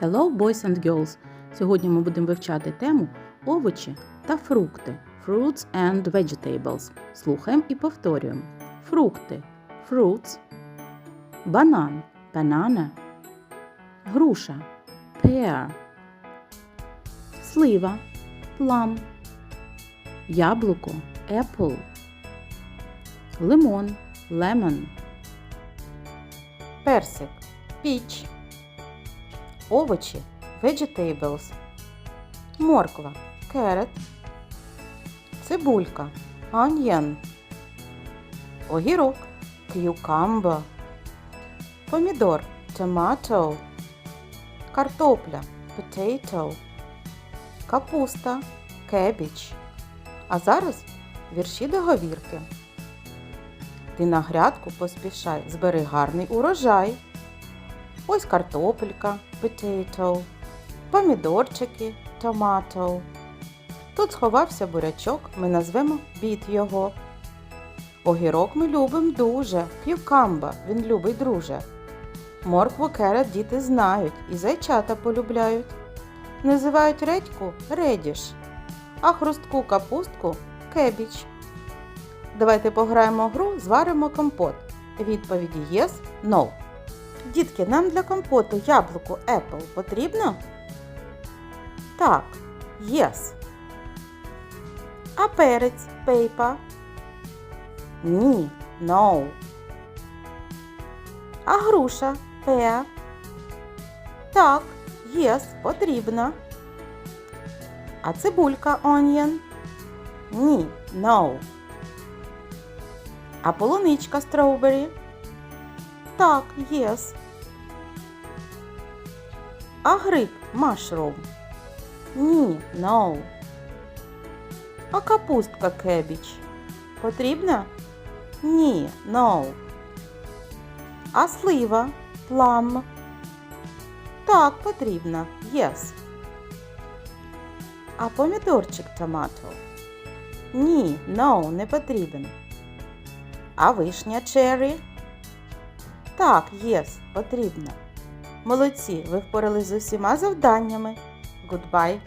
Hello, boys and girls! Сьогодні ми будемо вивчати тему овочі та фрукти. Fruits and vegetables. Слухаємо і повторюємо. Фрукти. Fruits, банан. Banana, груша. Pear, слива. Plum, яблуко. Apple, лимон. Lemon, персик. Peach, овочі vegetables, морква carrot, цибулька onion, огірок cucumber, помідор tomato, картопля potato, капуста cabbage. А зараз вірші договірки. Ти на грядку поспішай, збери гарний урожай. Ось картопелька potato, помідорчики tomato. Тут сховався бурячок, ми назвемо біт його. Огірок ми любим дуже, к'юкамба, він любий друже. Моркву керет діти знають і зайчата полюбляють. Називають редьку редіш, а хрустку капустку кебіч. Давайте пограємо гру, зваримо компот. Відповіді yes, no. Дітки, нам для компоту яблуко Apple потрібно? Так, yes. А перець пейпа? Ні, no. А груша pear? Так, yes, потрібна. А цибулька onion? Ні, no. А полуничка strawberry? Так, yes. А гриб mushroom? Ні, no. А капустка cabbage? Потрібна? Ні, no. А слива plum? Так, потрібна. Yes. А помідорчик томато? Ні, no, не потрібен. А вишня черрі? Так, єс, потрібно. Молодці, ви впорались з усіма завданнями. Goodbye.